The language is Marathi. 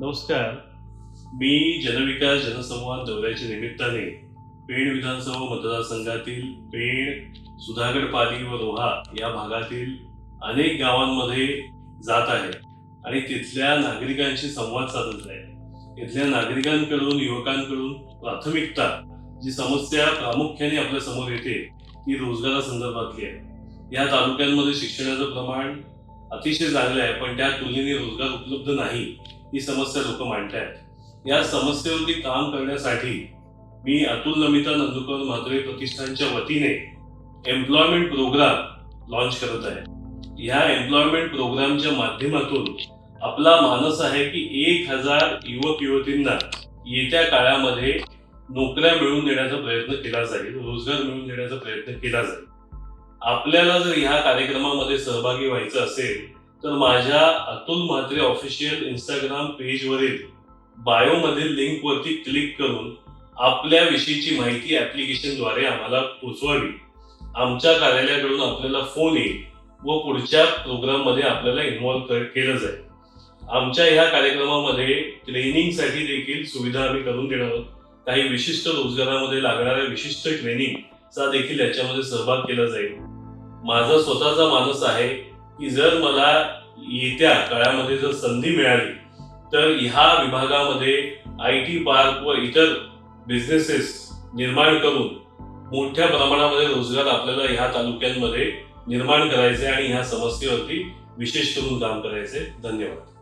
नमस्कार. मी जनविकास जनसंवाद दौऱ्याच्या निमित्ताने पेण विधानसभा मतदारसंघातील पेण सुधागड पाली व रोहा या भागातील अनेक गावांमध्ये जात आहे आणि तिथल्या नागरिकांशी संवाद साधत आहे. इथल्या नागरिकांकडून युवकांकडून प्राथमिकता जी समस्या प्रामुख्याने आपल्यासमोर येते ती रोजगारासंदर्भातली आहे. या तालुक्यांमध्ये शिक्षणाचं प्रमाण अतिशय चांगलं आहे पण त्या तुलनेने रोजगार उपलब्ध नाही. ही समस्या लोक मांडतायत. या समस्येवरती काम करण्यासाठी मी अतुल नमिता नंदुकर म्हात्रे प्रतिष्ठानच्या वतीने एम्प्लॉयमेंट प्रोग्राम लॉन्च करत आहे. या एम्प्लॉयमेंट प्रोग्रामच्या माध्यमातून आपला मानस आहे की एक हजार युवक युवतींना येत्या काळामध्ये नोकऱ्या मिळवून देण्याचा प्रयत्न केला जाईल रोजगार मिळवून देण्याचा प्रयत्न केला जाईल. आपल्याला जर ह्या कार्यक्रमामध्ये सहभागी व्हायचं असेल तर माझ्या अतुल म्हात्रे ऑफिशियल इंस्टाग्राम पेजवरील बायोमधील लिंकवरती क्लिक करून आपल्याविषयीची माहिती ॲप्लिकेशनद्वारे आम्हाला पोचवावी. आमच्या कार्यालयाकडून आपल्याला फोन येईल व पुढच्या प्रोग्राममध्ये आपल्याला इन्व्हॉल्व केलं जाईल. आमच्या ह्या कार्यक्रमामध्ये ट्रेनिंगसाठी देखील सुविधा आम्ही करून देणार आहोत. काही विशिष्ट रोजगारामध्ये लागणाऱ्या विशिष्ट ट्रेनिंगचा देखील याच्यामध्ये सहभाग केला जाईल. माझा स्वतःचा मानस आहे की जर मला येत्या काळामध्ये जर संधी मिळाली तर ह्या विभागामध्ये आय टी पार्क व इतर बिझनेसेस निर्माण करून मोठ्या प्रमाणामध्ये रोजगार आपल्याला ह्या तालुक्यांमध्ये निर्माण करायचे आणि ह्या समस्येवरती विशेष करून काम करायचे. धन्यवाद.